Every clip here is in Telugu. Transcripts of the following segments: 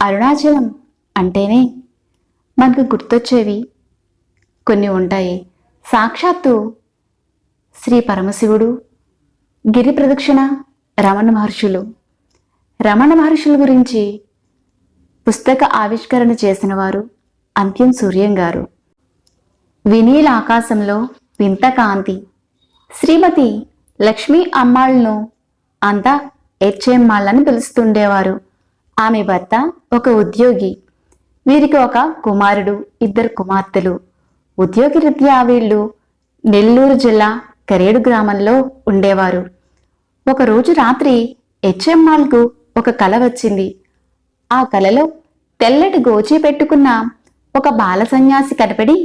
అరుణాచలం అంటేనే మనకు గుర్తొచ్చేవి కొన్ని ఉంటాయి. సాక్షాత్తు శ్రీ పరమశివుడు గిరి ప్రదక్షిణ రమణ మహర్షులు. రమణ మహర్షుల గురించి పుస్తక ఆవిష్కరణ చేసిన వారు అంత్యం సూర్యం గారు. వినీల ఆకాశంలో వింత కాంతి. శ్రీమతి లక్ష్మీ అమ్మాళ్ళను అంతా హెచ్ఎమ్మాళ్ళని పిలుస్తుండేవారు. ఆమె భర్త ఒక ఉద్యోగి. వీరికి ఒక కుమారుడు ఇద్దరు కుమార్తెలు. ఉద్యోగి రీత్యా వీళ్ళు నెల్లూరు జిల్లా కరేడు గ్రామంలో ఉండేవారు. ఒకరోజు రాత్రి హెచ్ఎంఆల్కు ఒక కల వచ్చింది. ఆ కలలో తెల్లటి గోచి పెట్టుకున్న ఒక బాల సన్యాసి కనపడి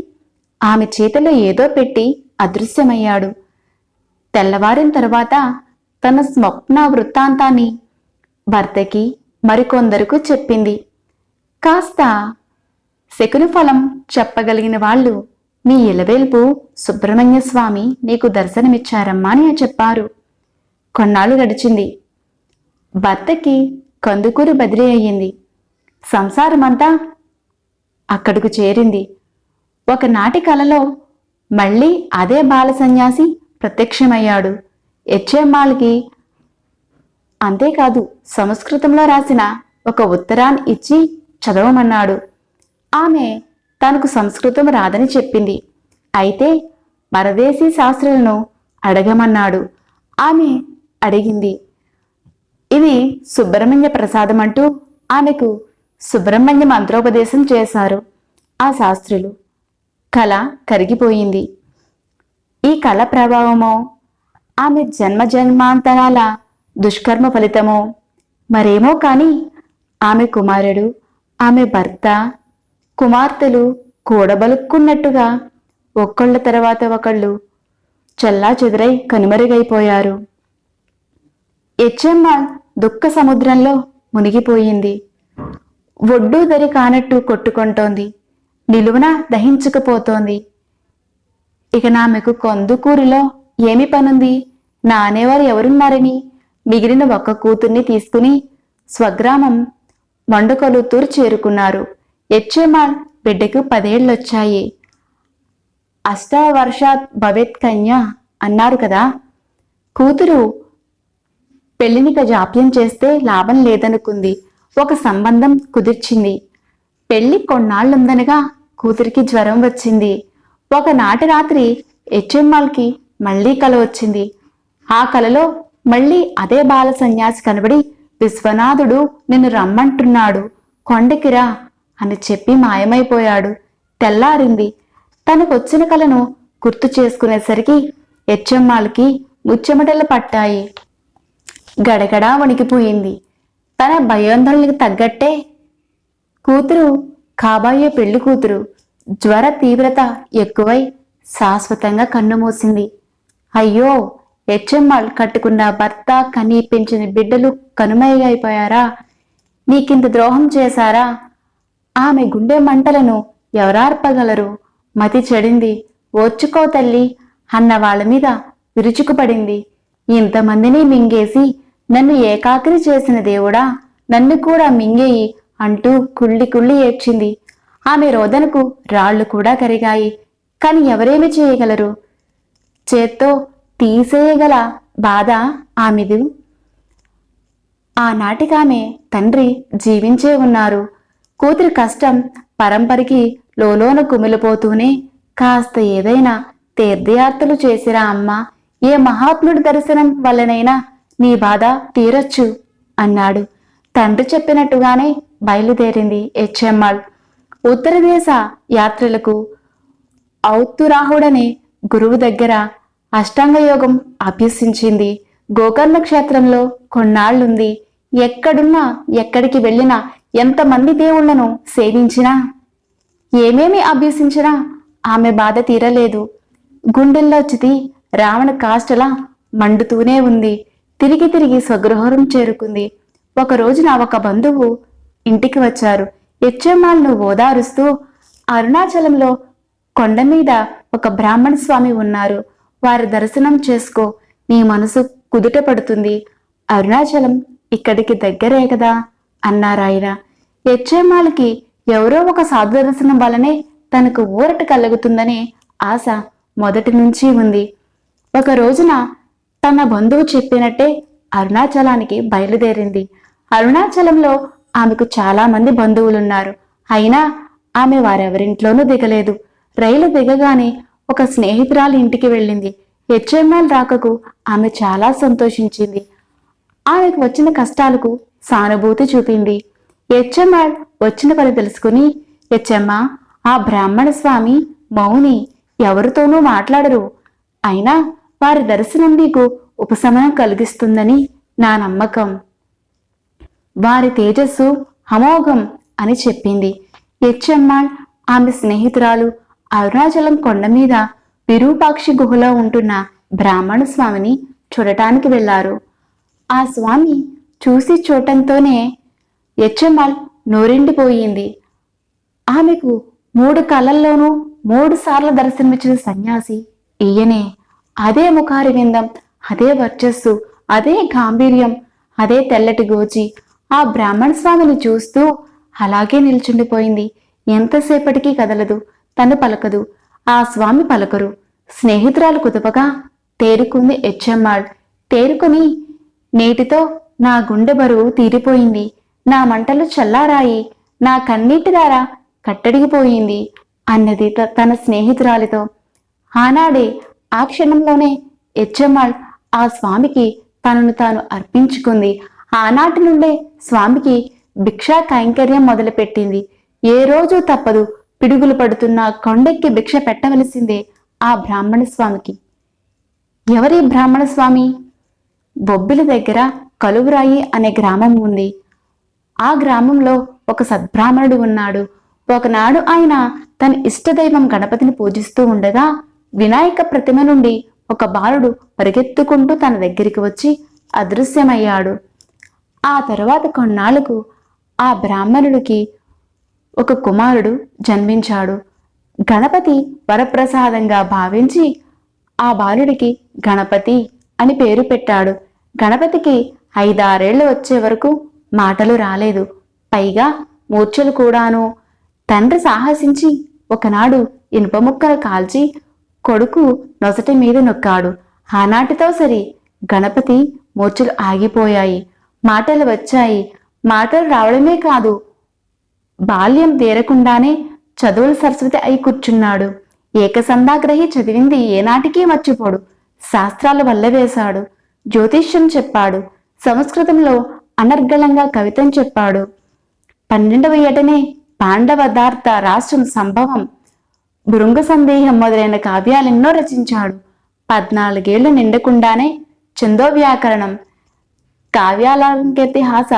ఆమె చేతిలో ఏదో పెట్టి అదృశ్యమయ్యాడు. తెల్లవారిన తరువాత తన స్వప్న వృత్తాంతాన్ని భర్తకి మరికొందరకు చెప్పింది. కాస్త శకుని ఫలం చెప్పగలిగిన వాళ్ళు నీ ఇలవేల్పు సుబ్రహ్మణ్య స్వామి నీకు దర్శనమిచ్చారమ్మా అని చెప్పారు. కొన్నాళ్ళు గడిచింది. భర్తకి కందుకూరు బదిలీ అయ్యింది. సంసారమంతా అక్కడకు చేరింది. ఒకనాటి కలలో మళ్ళీ అదే బాల సన్యాసి ప్రత్యక్షమయ్యాడు. హెచ్ఎంఆల్కి అంతేకాదు సంస్కృతంలో రాసిన ఒక ఉత్తరాన్ని ఇచ్చి చదవమన్నాడు. ఆమె తనకు సంస్కృతం రాదని చెప్పింది. అయితే పరదేశీ శాస్త్రులను అడగమన్నాడు. ఆమె అడిగింది ఇది సుబ్రహ్మణ్య ప్రసాదం అంటూ ఆమెకు సుబ్రహ్మణ్య మంత్రోపదేశం చేశారు ఆ శాస్త్రులు. కళ కరిగిపోయింది. ఈ కళ ప్రభావమో ఆమె జన్మ జన్మాంతరాల దుష్కర్మ ఫలితమో? మరేమో కాని ఆమె కుమారుడు ఆమె భర్త కుమార్తెలు కూడబలుక్కున్నట్టుగా ఒక్కళ్ళ తర్వాత ఒకళ్ళు చల్లా చెదురై కనుమరుగైపోయారు. హెచ్ఎమ్మ దుఃఖ సముద్రంలో మునిగిపోయింది. ఒడ్డు దరి కానట్టు కొట్టుకుంటోంది. నిలువున దహించుకుపోతోంది. ఇక నామెకు కొందుకూరిలో ఏమి పనుంది? నా అనేవారు ఎవరున్నారని మిగిలిన ఒక్క కూతుర్ని తీసుకుని స్వగ్రామం మండుకొలుతూరు చేరుకున్నారు. ఎచ్చేమాల్ బిడ్డకు పదేళ్ళొచ్చాయి అష్టావర్షాత్ భవేత్ కన్య అన్నారు కదా. కూతురు పెళ్ళినిక జాప్యం చేస్తే లాభం లేదనుకుంది. ఒక సంబంధం కుదిర్చింది. పెళ్ళి కొన్నాళ్ళుందనగా కూతురికి జ్వరం వచ్చింది. ఒకనాటి రాత్రి హెచ్ఎంఆల్కి మళ్ళీ కల వచ్చింది. ఆ కలలో మళ్ళీ అదే బాల సన్యాసి కనబడి విశ్వనాథుడు నిన్ను రమ్మంటున్నాడు. కొండకిరా అని చెప్పి మాయమైపోయాడు. తెల్లారింది. తనకొచ్చిన కలను గుర్తు చేసుకునేసరికి హెచ్ఎంఆల్కి ముచ్చెమటలు పట్టాయి. గడగడా వణికిపోయింది. తన భయోందనలకు తగ్గట్టే కూతురు కాబోయే పెళ్ళి కూతురు జ్వర తీవ్రత ఎక్కువై శాశ్వతంగా కన్నుమూసింది అయ్యో హెచ్ఎంఆల్ కట్టుకున్న భర్త కనిపించిన పెంచిన బిడ్డలు కనుమయ్యైపోయారా నీకింత ద్రోహం చేశారా? ఆమె గుండె మంటలను ఎవరార్పగలరు? మతి చెడింది. ఓర్చుకో తల్లి అన్న వాళ్ళ మీద విరుచుకుపడింది. ఇంతమందిని మింగేసి నన్ను ఏకాకిరి చేసిన దేవుడా? నన్ను కూడా మింగేయి అంటూ కుళ్ళి కుళ్ళి ఏడ్చింది. ఆమె రోదనకు రాళ్ళు కూడా కరిగాయి. కాని ఎవరేమి చేయగలరు? చేత్తో తీసేయగల బాధ ఆమెది. ఆనాటికామె తండ్రి జీవించే ఉన్నారు. కూతురి కష్టం పరంపరికి లోలోన కుమిలిపోతూనే కాస్త ఏదైనా తీర్థయాత్రలు చేసిరా అమ్మ. ఏ మహాత్ముడి దర్శనం వల్లనైనా నీ బాధ తీరొచ్చు అన్నాడు. తండ్రి చెప్పినట్టుగానే బయలుదేరింది హెచ్ఎంఆల్ ఉత్తర దేశ యాత్రలకు ఔత్తురాహుడనే గురువు దగ్గర అష్టాంగ యోగం అభ్యసించింది. గోకర్ణ క్షేత్రంలో కొన్నాళ్ళుంది ఎక్కడున్నా ఎక్కడికి వెళ్ళినా ఎంతమంది దేవుళ్ళను సేవించినా ఏమేమి అభ్యసించినా ఆమె బాధ తీరలేదు. గుండెల్లో చితి రావణ కాష్టలా మండుతూనే ఉంది. తిరిగి తిరిగి స్వగృహం చేరుకుంది. ఒక రోజున ఒక బంధువు ఇంటికి వచ్చారు. యక్షమాలను ఓదారుస్తూ అరుణాచలంలో కొండ మీద ఒక బ్రాహ్మణ స్వామి ఉన్నారు. వారి దర్శనం చేసుకో. నీ మనసు కుదుట పడుతుంది. అరుణాచలం ఇక్కడికి దగ్గరే కదా అన్నారాయన హెచ్ఎంఆల్కి ఎవరో ఒక సాధు దర్శనం వలనే తనకు ఊరట కలుగుతుందనే ఆశ మొదటి నుంచి ఉంది. ఒక రోజున తన బంధువు చెప్పినట్టే అరుణాచలానికి బయలుదేరింది. అరుణాచలంలో ఆమెకు చాలా మంది బంధువులున్నారు. అయినా ఆమె వారెవరింట్లోనూ దిగలేదు. రైలు దిగగానే ఒక స్నేహితురాలి ఇంటికి వెళ్ళింది. హెచ్ఎంఎల్ రాకకు ఆమె చాలా సంతోషించింది. ఆమెకు వచ్చిన కష్టాలకు సానుభూతి చూపింది. హెచ్ఎంఆర్ వచ్చిన పని తెలుసుకుని హెచ్ఎమ్మ ఆ బ్రాహ్మణ స్వామి మౌని ఎవరితోనూ మాట్లాడరు. అయినా వారి దర్శనం నీకు ఉపశమనం కలిగిస్తుందని నా నమ్మకం. వారి తేజస్సు అమోఘం అని చెప్పింది. హెచ్ఎమ్మాళ్ ఆమె స్నేహితురాలు అరుణాచలం కొండ మీద విరూపాక్షి గుహలో ఉంటున్న బ్రాహ్మణ స్వామిని చూడటానికి వెళ్ళారు. ఆ స్వామి చూసి చూడటంతోనే హెచ్ఎమ్మాళ్ నోరిండిపోయింది. ఆమెకు మూడు కళల్లోనూ మూడు సార్లు దర్శనమిచ్చిన సన్యాసి ఈయనే. అదే ముఖారి విందం అదే వర్చస్సు అదే గాంభీర్యం అదే తెల్లటి గోచి. ఆ బ్రాహ్మణ స్వామిని చూస్తూ అలాగే నిల్చుండిపోయింది. ఎంతసేపటికి కదలదు. తను పలకదు. ఆ స్వామి పలకరు. స్నేహితురాలు కుదుపగా తేరుకుంది హెచ్ఎమ్మాళ్ తేరుకుని నేటితో నా గుండె బరువు తీరిపోయింది. నా మంటలు చల్లారాయి. నా కన్నీటి దార కట్టడిగిపోయింది అన్నది త- తన స్నేహితురాలితో. ఆనాడే ఆ క్షణంలోనే హెచ్ఎమ్మాళ్ ఆ స్వామికి తనను తాను అర్పించుకుంది. ఆనాటి నుండే స్వామికి భిక్షా కైంకర్యం మొదలుపెట్టింది. ఏ రోజు తప్పదు. పిడుగులు పడుతున్న కొండెక్కి భిక్ష పెట్టవలసిందే ఆ బ్రాహ్మణ స్వామికి ఎవరి బ్రాహ్మణ స్వామి బొబ్బిలి దగ్గర కలువురాయి అనే గ్రామం ఉంది. ఆ గ్రామంలో ఒక సద్బ్రాహ్మణుడు ఉన్నాడు. ఒకనాడు ఆయన తన ఇష్టదైవం గణపతిని పూజిస్తూ ఉండగా వినాయక ప్రతిమ నుండి ఒక బాలుడు పరిగెత్తుకుంటూ తన దగ్గరికి వచ్చి అదృశ్యమయ్యాడు. ఆ తరువాత కొన్నాళ్ళకు ఆ బ్రాహ్మణుడికి ఒక కుమారుడు జన్మించాడు. గణపతి వరప్రసాదంగా భావించి ఆ బాలుడికి గణపతి అని పేరు పెట్టాడు. గణపతికి ఐదారేళ్ళు వచ్చే వరకు మాటలు రాలేదు. పైగా మూర్ఛలు కూడాను. తండ్రి సాహసించి ఒకనాడు ఇనుప ముక్కలు కాల్చి కొడుకు నొసటి మీద నొక్కాడు. ఆనాటితో సరి గణపతి మూర్ఛలు ఆగిపోయాయి. మాటలు వచ్చాయి. మాటలు రావడమే కాదు బాల్యం తీరకుండానే చదువుల సరస్వతి అయి కూర్చున్నాడు. ఏకసంధాగ్రహి చదివింది ఏనాటికీ మర్చిపోడు. శాస్త్రాల వల్ల వేశాడు జ్యోతిష్యం చెప్పాడు. సంస్కృతంలో అనర్గళంగా కవితం చెప్పాడు. పన్నెండవ ఏటనే పాండవదార్థ రాష్ట్రం సంభవం. భృంగ సందేహం మొదలైన కావ్యాలెన్నో రచించాడు. పద్నాలుగేళ్ళు నిండకుండానే చందో వ్యాకరణం కావ్యాలంకేతిహాస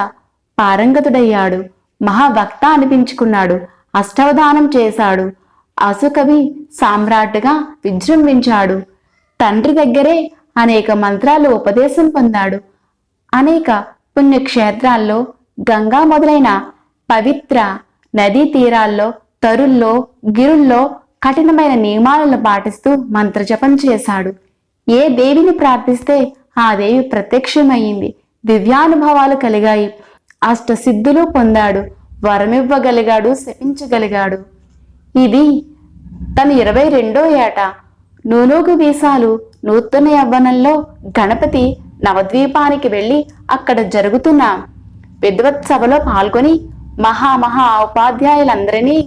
పారంగతుడయ్యాడు. మహాభక్త అనిపించుకున్నాడు. అష్టవధానం చేశాడు. అసుకవి సామ్రాట్గా విజృంభించాడు. తండ్రి దగ్గరే అనేక మంత్రాలు ఉపదేశం పొందాడు. అనేక పుణ్యక్షేత్రాల్లో గంగా మొదలైన పవిత్ర నదీ తీరాల్లో తరుల్లో గిరుల్లో కఠినమైన నియమాలను పాటిస్తూ మంత్రజపం చేశాడు. ఏ దేవిని ప్రార్థిస్తే ఆ దేవి ప్రత్యక్షమయ్యింది. దివ్యానుభవాలు కలిగాయి. అష్టసిద్ధులు పొందాడు. వరమివ్వగలిగాడు శపించగలిగాడు. ఇది తన ఇరవై రెండో ఏట. నూనూగు వీసాలు నూతన యవ్వనంలో గణపతి నవద్వీపానికి వెళ్ళి అక్కడ జరుగుతున్న విద్వత్సభలో పాల్గొని మహామహా ఉపాధ్యాయులందరినీ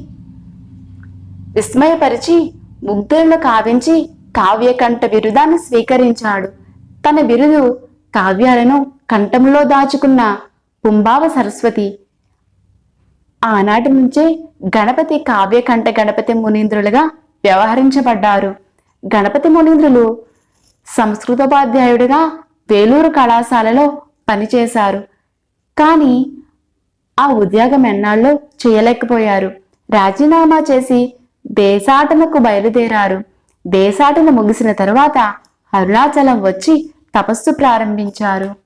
విస్మయపరిచి ముగ్ధులను కావించి కావ్యకంఠ బిరుదాన్ని స్వీకరించాడు. తన బిరుదు కావ్యాలను కంఠంలో దాచుకున్న పుంబావ సరస్వతి. ఆనాటి నుంచే గణపతి కావ్యకంఠ గణపతి మునీంద్రులుగా వ్యవహరించబడ్డారు. గణపతి మునీంద్రులు సంస్కృతోపాధ్యాయుడిగా వేలూరు కళాశాలలో పనిచేశారు. కానీ ఆ ఉద్యోగం ఎన్నాళ్ళో చేయలేకపోయారు. రాజీనామా చేసి దేశాటనకు బయలుదేరారు. దేశాటన ముగిసిన తరువాత అరుణాచలం వచ్చి తపస్సు ప్రారంభించారు.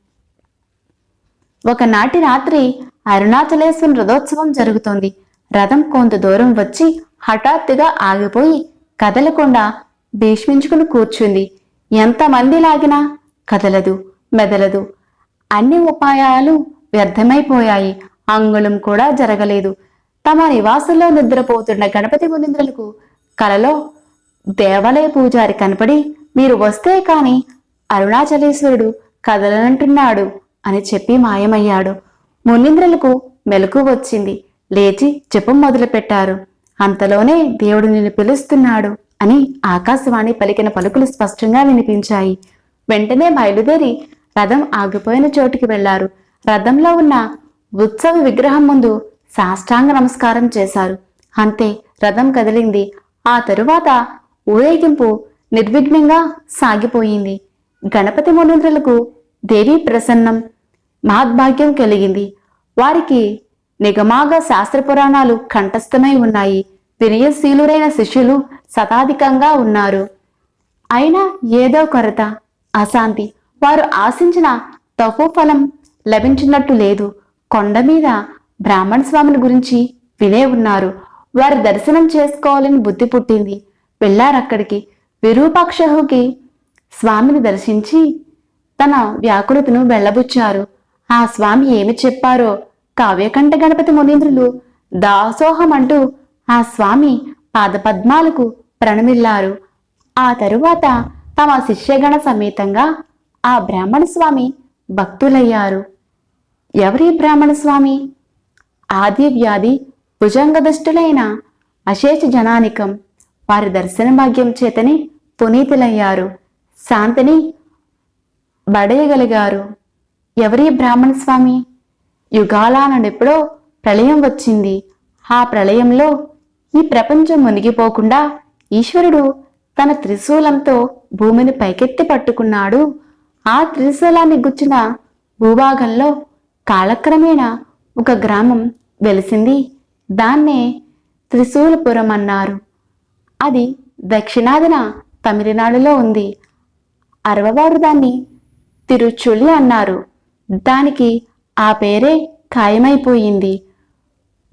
ఒకనాటి రాత్రి అరుణాచలేశ్వరం రథోత్సవం జరుగుతోంది. రథం కొంత దూరం వచ్చి హఠాత్తుగా ఆగిపోయి కదలకుండా భీష్మించుకుని కూర్చుంది. ఎంతమంది లాగినా కదలదు మెదలదు. అన్ని ఉపాయాలు వ్యర్థమైపోయాయి. అంగుళం కూడా జరగలేదు. తమ నివాసంలో నిద్రపోతున్న గణపతి మునింద్రులకు కలలో దేవాలయ పూజారి కనపడి మీరు వస్తే కాని అరుణాచలేశ్వరుడు కదలనంటున్నాడు. అని చెప్పి మాయమయ్యాడు. మునింద్రులకు మెలకు వచ్చింది. లేచి జపం మొదలుపెట్టారు. అంతలోనే దేవుడు నిన్ను పిలుస్తున్నాడు అని ఆకాశవాణి పలికిన పలుకులు స్పష్టంగా వినిపించాయి. వెంటనే బయలుదేరి రథం ఆగిపోయిన చోటుకి వెళ్ళారు. రథంలో ఉన్న ఉత్సవ విగ్రహం ముందు సాష్టాంగ నమస్కారం చేశారు. అంతే రథం కదిలింది. ఆ తరువాత ఊరేగింపు నిర్విఘ్నంగా సాగిపోయింది. గణపతి మునీంద్రులకు దేవి ప్రసన్నం. మహద్భాగ్యం కలిగింది. వారికి నిగమాగ శాస్త్ర పురాణాలు కంఠస్థమై ఉన్నాయి. వినయశీలురైన శిష్యులు శతాధికంగా ఉన్నారు. అయినా ఏదో కొరత అశాంతి. వారు ఆశించిన తపో ఫలం లభించినట్టు లేదు. కొండ మీద బ్రాహ్మణ స్వామిని గురించి వినే ఉన్నారు. వారి దర్శనం చేసుకోవాలని బుద్ధి పుట్టింది. వెళ్ళారక్కడికి. విరూపాక్షహుకి స్వామిని దర్శించి తన వ్యాకులతను వెళ్ళబుచ్చారు. ఆ స్వామి ఏమి చెప్పారో కావ్యకంఠ గణపతి మునీంద్రులు దాసోహం అంటూ ఆ స్వామి పాదపద్మాలకు ప్రణమిల్లారు. ఆ తరువాత తమ శిష్యగణ సమేతంగా ఆ బ్రాహ్మణ స్వామి భక్తులయ్యారు. ఎవరి బ్రాహ్మణ స్వామి? ఆది వ్యాధి భుజంగదుష్టులైన అశేష జనానికం. వారి దర్శన భాగ్యం చేతని పునీతులయ్యారు. శాంతిని బడేయగలిగారు. ఎవరి బ్రాహ్మణ స్వామి? యుగాలానెప్పుడో ప్రళయం వచ్చింది. ఆ ప్రళయంలో ఈ ప్రపంచం మునిగిపోకుండా ఈశ్వరుడు తన త్రిశూలంతో భూమిని పైకెత్తి పట్టుకున్నాడు. ఆ త్రిశూలాన్ని గుచ్చిన భూభాగంలో కాలక్రమేణా ఒక గ్రామం వెలిసింది. దాన్నే త్రిశూలపురం అన్నారు. అది దక్షిణాదిన తమిళనాడులో ఉంది. అరవవారు దాన్ని తిరుచులి అన్నారు. దానికి ఆ పేరే ఖాయమైపోయింది.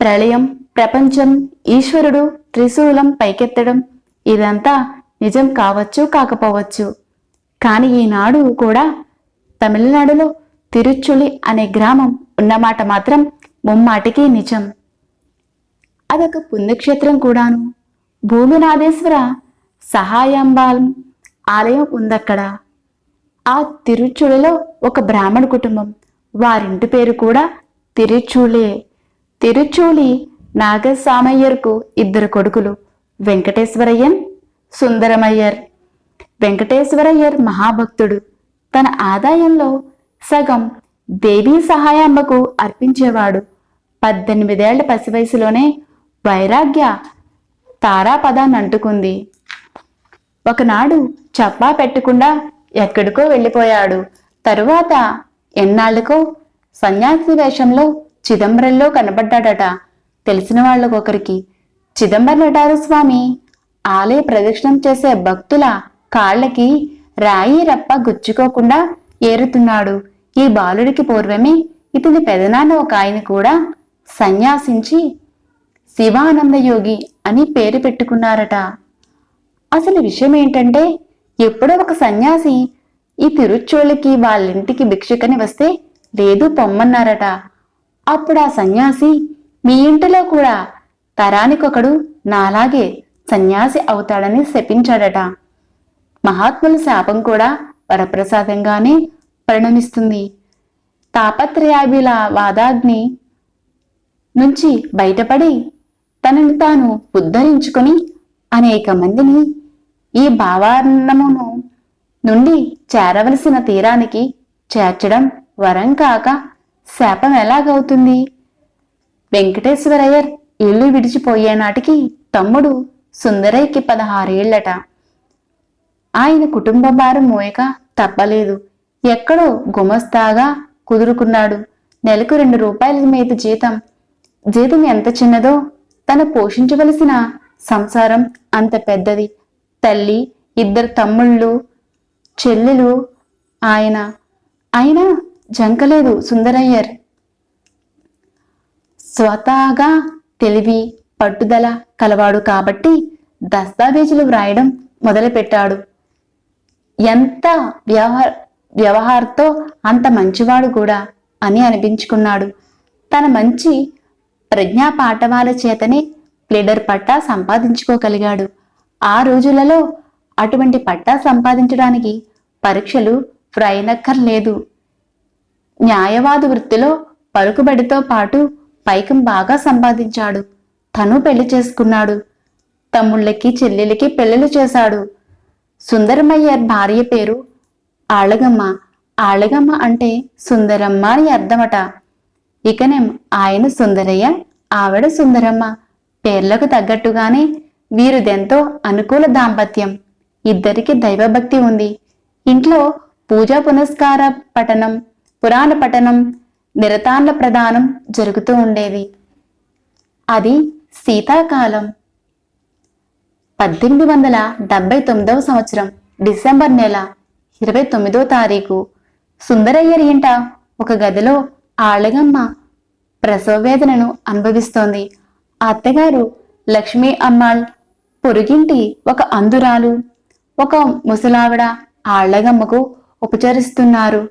ప్రళయం ప్రపంచం ఈశ్వరుడు త్రిశూలం పైకెత్తడం ఇదంతా నిజం కావచ్చు కాకపోవచ్చు. కానీ ఈనాడు కూడా తమిళనాడులో తిరుచుళి అనే గ్రామం ఉన్నమాట మాత్రం ముమ్మాటికి నిజం. అదొక పుణ్యక్షేత్రం కూడాను. భూమినాథేశ్వర సహాయాంబాలం ఆలయం ఉందక్కడ. ఆ తిరుచులిలో ఒక బ్రాహ్మణ కుటుంబం. వారింటి పేరు కూడా తిరుచూలే. తిరుచూలి నాగసామయ్యర్కు ఇద్దరు కొడుకులు వెంకటేశ్వరయ్యన్ సుందరమయ్యర్. వెంకటేశ్వరయ్యర్ మహాభక్తుడు. తన ఆదాయంలో సగం దేవీ సహాయాంబకు అర్పించేవాడు. పద్దెనిమిదేళ్ళ పసి వయసులోనే వైరాగ్య తారాపదాన్ని అంటుకుంది ఒకనాడు చప్పా పెట్టకుండా ఎక్కడికో వెళ్ళిపోయాడు. తరువాత ఎన్నాళ్ళకో సన్యాసి వేషంలో చిదంబరంలో కనబడ్డాడట. తెలిసిన వాళ్ళకొకరికి చిదంబరం నటారు స్వామి ఆలయ ప్రదక్షిణం చేసే భక్తుల కాళ్ళకి రాయి రప్ప గుచ్చుకోకుండా ఏరుతున్నాడు. ఈ బాలుడికి పూర్వమే ఇతని పెదనాన్న ఒక ఆయన కూడా సన్యాసించి శివానంద యోగి అని పేరు పెట్టుకున్నారట. అసలు విషయం ఏంటంటే ఎప్పుడో ఒక సన్యాసి ఈ తిరుచోళ్ళకి వాళ్ళింటికి భిక్షకని వస్తే లేదు పొమ్మన్నారట. అప్పుడు ఆ సన్యాసి మీ ఇంటిలో కూడా తరానికొకడు నాలాగే సన్యాసి అవుతాడని శపించాడట. మహాత్ముల శాపం కూడా వరప్రసాదంగానే పరిణమిస్తుంది. తాపత్రయాభిల వాదాగ్ని నుంచి బయటపడి తనను తాను ఉద్ధరించుకొని అనేక మందిని ఈ భావాన్నమును నుండి చేరవలసిన తీరానికి చేర్చడం వరం కాక శాపం ఎలాగవుతుంది? వెంకటేశ్వరయ్యర్ ఇల్లు విడిచిపోయే నాటికి తమ్ముడు సుందరయ్యకి పదహారేళ్ళట ఆయన కుటుంబ భారం మోయక తప్పలేదు. ఎక్కడో గుమస్తాగా కుదురుకున్నాడు. నెలకు రెండు రూపాయల మీద జీతం. జీతం ఎంత చిన్నదో తను పోషించవలసిన సంసారం అంత పెద్దది. తల్లి ఇద్దరు తమ్ముళ్ళు చెల్లెలు ఆయన. ఆయన జంకలేదు సుందరయ్యర్. స్వతహాగా తెలివి పట్టుదల కలవాడు కాబట్టి దస్తావేజులు వ్రాయడం మొదలుపెట్టాడు. ఎంత వ్యవహార వ్యవహారతో అంత మంచివాడు కూడా అని అనిపించుకున్నాడు. తన మంచి ప్రజ్ఞా పాఠవాల చేతనే ప్లేడర్ పట్టా సంపాదించుకోగలిగాడు. ఆ రోజులలో అటువంటి పట్టా సంపాదించడానికి పరీక్షలు వ్రాయనక్కర్లేదు. న్యాయవాద వృత్తిలో పలుకుబడితో పాటు పైకం బాగా సంపాదించాడు. తను పెళ్ళి చేసుకున్నాడు. తమ్ముళ్ళకి చెల్లెలకి పెళ్ళిళ్ళు చేశాడు. సుందరమయ్యర్ భార్య పేరు ఆళగమ్మ ఆళగమ్మ అంటే సుందరమ్మ అని అర్థమట. ఇకనేం ఆయన సుందరయ్య ఆవిడ సుందరమ్మ. పేర్లకు తగ్గట్టుగానే వీరిదెంతో అనుకూల దాంపత్యం. ఇద్దరికి దైవభక్తి ఉంది. ఇంట్లో పూజా పునస్కార పఠనం పురాణ పఠనం నిరతాండ ప్రదానం జరుగుతూ ఉండేది. అది శీతాకాలం. పద్దెనిమిది వందల డెబ్బై తొమ్మిదవ సంవత్సరం డిసెంబర్ నెల ఇరవై తొమ్మిదో తారీఖు. సుందరయ్యర్ ఇంట ఒక గదిలో ఆళ్ళగమ్మ ప్రసవ వేదనను అనుభవిస్తోంది. అత్తగారు లక్ష్మీ అమ్మాళ్ పొరుగింటి ఒక అందురాలు ఒక ముసలావిడ ఆళ్ళగమ్మకు ఉపచరిస్తున్నారు.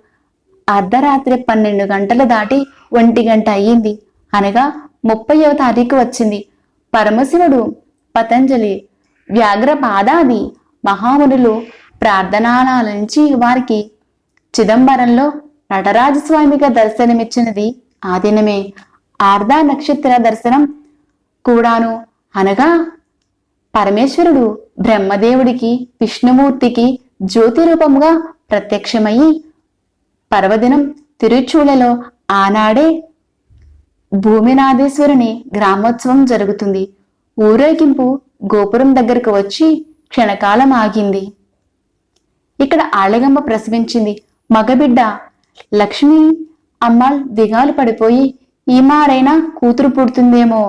అర్ధరాత్రి పన్నెండు గంటలు దాటి ఒంటి గంట అయ్యింది. అనగా ముప్పయవ తారీఖు వచ్చింది. పరమశివుడు పతంజలి వ్యాఘ్రపాదాది మహామునులు ప్రార్థనాలాలించి వారికి చిదంబరంలో నటరాజస్వామిగా దర్శనమిచ్చినది ఆ దినమే. ఆర్ధ నక్షత్ర దర్శనం కూడాను. అనగా పరమేశ్వరుడు బ్రహ్మదేవుడికి విష్ణుమూర్తికి జ్యోతి రూపముగా ప్రత్యక్షమయ్యి పర్వదినం తిరుచూలలో ఆనాడే భూమినాథేశ్వరుని గ్రామోత్సవం జరుగుతుంది. ఊరేగింపు గోపురం దగ్గరకు వచ్చి క్షణకాలం ఆగింది ఇక్కడ ఆళ్ళగమ్మ ప్రసవించింది. మగబిడ్డ లక్ష్మి అమ్మాள் దిగాలు పడిపోయి ఈ మారైనా కూతురు పుడుతుందేమో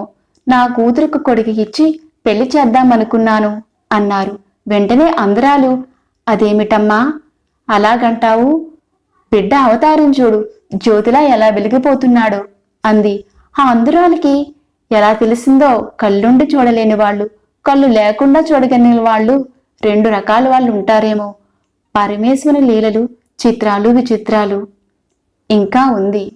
నా కూతురుకు కొడుకు ఇచ్చి పెళ్ళి చేద్దామనుకున్నాను అన్నారు. వెంటనే అందరాలు అదేమిటమ్మా? అలాగంటావు? బిడ్డ అవతారం చూడు జ్యోతిలా ఎలా వెలిగిపోతున్నాడో అంది. ఆ అందరాలకి ఎలా తెలిసిందో కళ్ళుండి చూడలేని వాళ్ళు కళ్ళు లేకుండా చూడగలిగిన వాళ్ళు రెండు రకాల వాళ్ళు ఉంటారేమో. పరమేశ్వరుని లీలలు చిత్రాలు విచిత్రాలు. ఇంకా ఉంది.